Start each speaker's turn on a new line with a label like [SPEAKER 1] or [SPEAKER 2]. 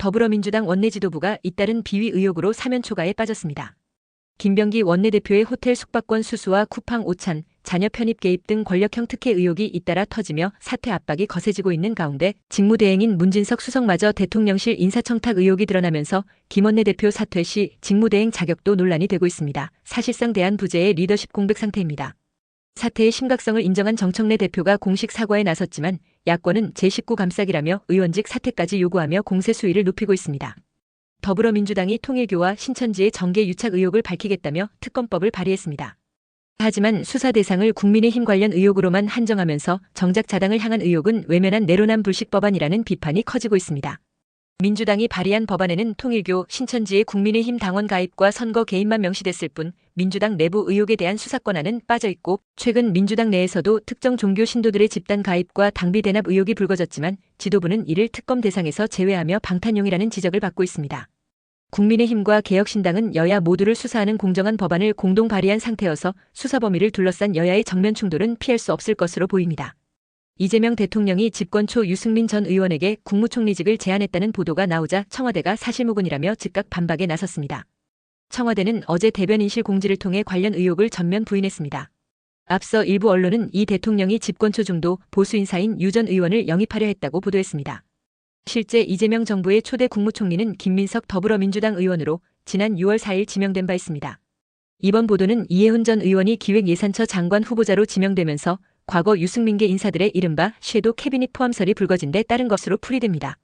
[SPEAKER 1] 더불어민주당 원내 지도부가 잇따른 비위 의혹으로 사면 초가에 빠졌습니다. 김병기 원내대표의 호텔 숙박권 수수와 쿠팡 오찬, 자녀 편입 개입 등 권력형 특혜 의혹이 잇따라 터지며 사퇴 압박이 거세지고 있는 가운데 직무대행인 문진석 수석마저 대통령실 인사청탁 의혹이 드러나면서 김 원내 대표 사퇴 시 직무대행 자격도 논란이 되고 있습니다. 사실상 대한 부재의 리더십 공백 상태입니다. 사태의 심각성을 인정한 정청래 대표가 공식 사과에 나섰지만 야권은 제19 감싸기라며 의원직 사퇴까지 요구하며 공세 수위를 높이고 있습니다. 더불어민주당이 통일교와 신천지의 정계 유착 의혹을 밝히겠다며 특검법을 발의했습니다. 하지만 수사 대상을 국민의힘 관련 의혹으로만 한정하면서 정작 자당을 향한 의혹은 외면한 내로남 불식 법안이라는 비판이 커지고 있습니다. 민주당이 발의한 법안에는 통일교, 신천지의 국민의힘 당원 가입과 선거 개입만 명시됐을 뿐 민주당 내부 의혹에 대한 수사 권한은 빠져 있고 최근 민주당 내에서도 특정 종교 신도들의 집단 가입과 당비 대납 의혹이 불거졌지만 지도부는 이를 특검 대상에서 제외하며 방탄용이라는 지적을 받고 있습니다. 국민의힘과 개혁신당은 여야 모두를 수사하는 공정한 법안을 공동 발의한 상태여서 수사 범위를 둘러싼 여야의 정면 충돌은 피할 수 없을 것으로 보입니다. 이재명 대통령이 집권 초 유승민 전 의원에게 국무총리직을 제안했다는 보도가 나오자 청와대가 사실무근이라며 즉각 반박에 나섰습니다. 청와대는 어제 대변인실 공지를 통해 관련 의혹을 전면 부인했습니다. 앞서 일부 언론은 이 대통령이 집권 초 중도 보수 인사인 유 전 의원을 영입하려 했다고 보도했습니다. 실제 이재명 정부의 초대 국무총리는 김민석 더불어민주당 의원으로 지난 6월 4일 지명된 바 있습니다. 이번 보도는 이해훈 전 의원이 기획예산처 장관 후보자로 지명되면서 과거 유승민계 인사들의 이른바 섀도우 캐비닛 포함설이 불거진 데 따른 것으로 풀이됩니다.